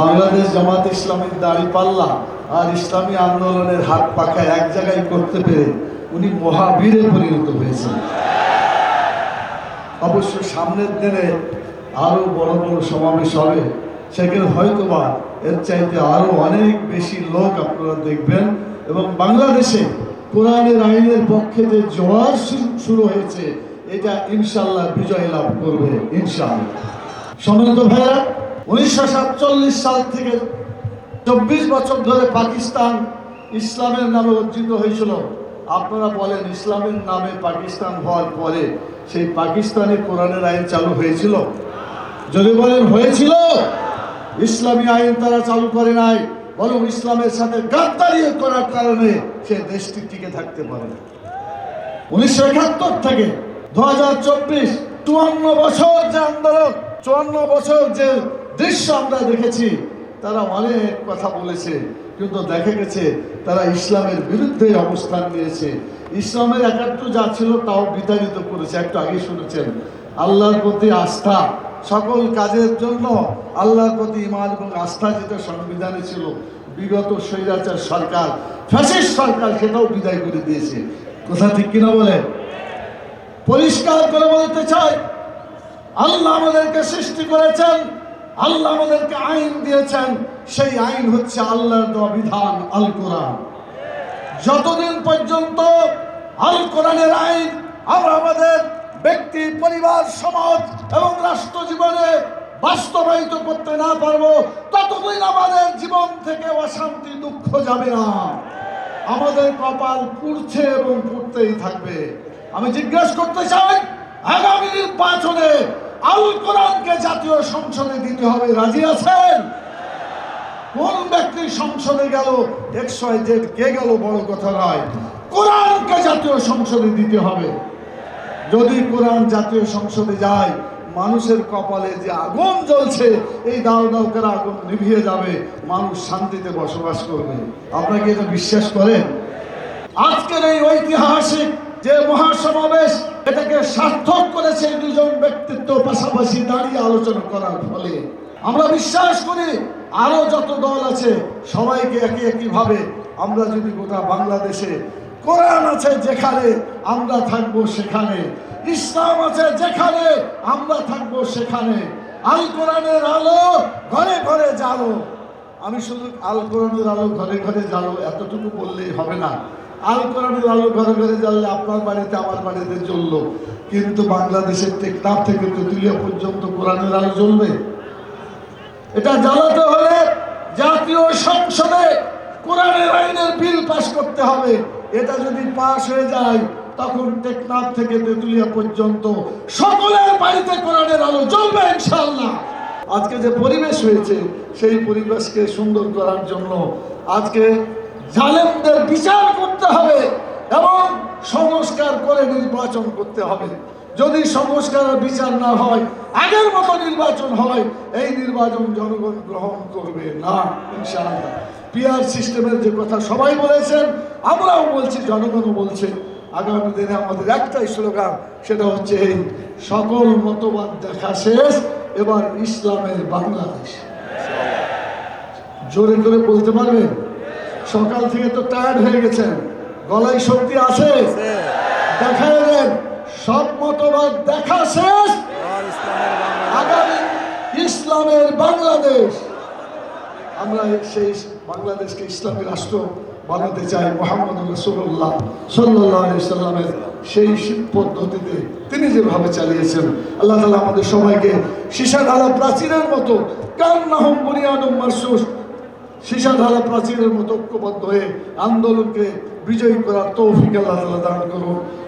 বাংলাদেশ জামাত ইসলামের দাড়ি পাল্লা আর ইসলামী আন্দোলনের হাত পাখা এক জায়গায় করতে পেরে উনি মহাবীরে পরিণত হয়েছেন। অবশ্য সামনের দিনে আরও বড় বড় সমাবেশ হবে, সেখানে হয়তোবা এর চাইতে আরও অনেক বেশি লোক আপনারা দেখবেন এবং বাংলাদেশে কোরআনের আইনের পক্ষে যে জোয়ার শুরু হয়েছে, এটা ইনশাল্লাহ বিজয় লাভ করবে ইনশাল্লাহ সম্মানিত ভাইরা উনিশশো সাতচল্লিশ সাল থেকে চব্বিশ বছর ধরে পাকিস্তান ইসলামের নামে অর্জিত হয়েছিল। আপনারা বলেন, ইসলামের নামে পাকিস্তান হওয়ার পরে সেই পাকিস্তানে কোরআনের আইন চালু হয়েছিল? যদি বলেন, হয়েছিল। ইসলামী আইন তারা চালু করে নাই, বরং ইসলামের সাথে গাদ্দারি করার কারণে সে দেশটি টিকে থাকতে পারে না উনিশশো একাত্তর থেকে দু হাজার চব্বিশ, চুয়ান্ন বছর যে আন্দোলন, চুয়ান্ন বছর যে দৃশ্য আমরা দেখেছি, তারা অনেক কথা বলেছে, কিন্তু দেখা গেছে তারা ইসলামের বিরুদ্ধে অবস্থান নিয়েছে। ইসলামের একাত্র যা ছিল তাও বিতাড়িত করেছে, একটু আগে শুনেছেন। আল্লাহর প্রতি আস্থা, সকল কাজের জন্য আল্লাহর প্রতি ইমান এবং আস্থা যেটা সংবিধানে ছিল, বিগত স্বৈরাচার সরকার, ফ্যাসিস্ট সরকার সেটাও বিদায় করে দিয়েছে। কথা ঠিক কিনা বলে? পরিষ্কার করে বলতে চাই, আল্লাহ আমাদেরকে সৃষ্টি করেছেন আল্লাহ আমাদেরকে আইন দিয়েছেন, সেই আইন হচ্ছে আল্লাহর দেওয়া বিধান আল কোরআন যতদিন পর্যন্ত আল কোরআনের আইন আমরা আমাদের ব্যক্তি, পরিবার, সমাজ এবং রাষ্ট্র জীবনে বাস্তবায়িত করতে না পারব, ততদিন আমাদের জীবন থেকে অশান্তি, দুঃখ যাবে না। আমাদের কপাল পুড়ছে এবং পুড়তেই থাকবে। আমি জিজ্ঞেস করতে চাই, আগামী নির্বাচনে আল কোরআনকে জাতীয় সংসদে দিতে হবে। রাজি আছেন? কোন ব্যক্তি সংসদে গেল একশো জেড কে গেল বড় কথা নয়। কোরআনকে জাতীয় সংসদে দিতে হবে। যদি কোরআন জাতীয় সংসদে যায়, মানুষের কপালে যে আগুন জ্বলছে, এই দাও দাও করে আগুন নিভিয়ে যাবে, মানুষ শান্তিতে বসবাস করবে। আপনাকে এটা বিশ্বাস করেন? আজকের এই ঐতিহাসিক যে মহাসমাবেশ এটাকে সার্থক করেছে দুজন ব্যক্তিত্ব পাশাপাশি দাঁড়িয়ে আলোচনা করার ফলে। আমরা বিশ্বাস করি আরও যত দল আছে সবাইকে একই একই ভাবে আমরা যদি গোটা বাংলাদেশে কোরআন আছে যেখানে আমরা থাকব সেখানে, ইসলাম আছে যেখানে আমরা থাকব সেখানে, আল কোরআনের আলো ঘরে ঘরে জালো আমি শুধু আল কোরআনের আলো ঘরে ঘরে জ্বালো, এতটুকু বললেই হবে না। আল কোরআনের আলো ঘরে ঘরে জ্বাললে আপনার বাড়িতে, আমার বাড়িতে জ্বললো। কিন্তু বাংলাদেশের টেকনাফ থেকে তেঁতুলিয়া পর্যন্ত কোরআনের আলো জ্বলবে। এটা জ্বালাতে হলে জাতীয় সংসদে কোরআনের আইনের বিল পাশ করতে হবে। এটা যদি পাশ হয়ে যায়, তখন টেকনাফ থেকে তেঁতুলিয়া পর্যন্ত সকলের বাড়িতে কোরআনের আলো জ্বলবে ইনশাআল্লাহ। আজকে যে পরিবেশ হয়েছে, সেই পরিবেশকে সুন্দর করার জন্য আজকে জালেমদের বিচার করতে হবে এবং সংস্কার করে নির্বাচন করতে হবে। যদি সংস্কারের বিচার না হয়, আগের মতো নির্বাচন হয়, এই নির্বাচন জনগণ গ্রহণ করবে না, ইনশাআল্লাহ। পিআর সিস্টেমের যে কথা সবাই বলেছেন, আমরাও বলছি, জনগণও বলছে। আগামী দিনে আমাদের একটাই স্লোগান, সেটা হচ্ছে এই, সকল মতবাদ দেখা শেষ, এবার ইসলামের বাংলাদেশ। জোরে করে বলতে পারবেন? সকাল থেকে তো টায়ার্ড হয়ে গেছেন। গলায় শক্তি আছে? দেখা দেন। সব মতবাদ দেখা শেষ। আগামী ইসলামের বাংলাদেশ। আমরা সেই বাংলাদেশকে ইসলামী রাষ্ট্র বানাতে চাই মোহাম্মদ রসুল্লাহ সাল্লাহ সাল্লামের সেই পদ্ধতিতে। তিনি যেভাবে চালিয়েছেন। আল্লাহ তালা আমাদের সবাইকে সীসা ঢালা প্রাচীরের মতো কান নাহম বুনিয়াদম মারসুস সীসা ঢালা প্রাচীরের মতো ঐক্যবদ্ধ হয়ে আন্দোলনকে বিজয়ী করার তৌফিক আল্লাহ দান করুন।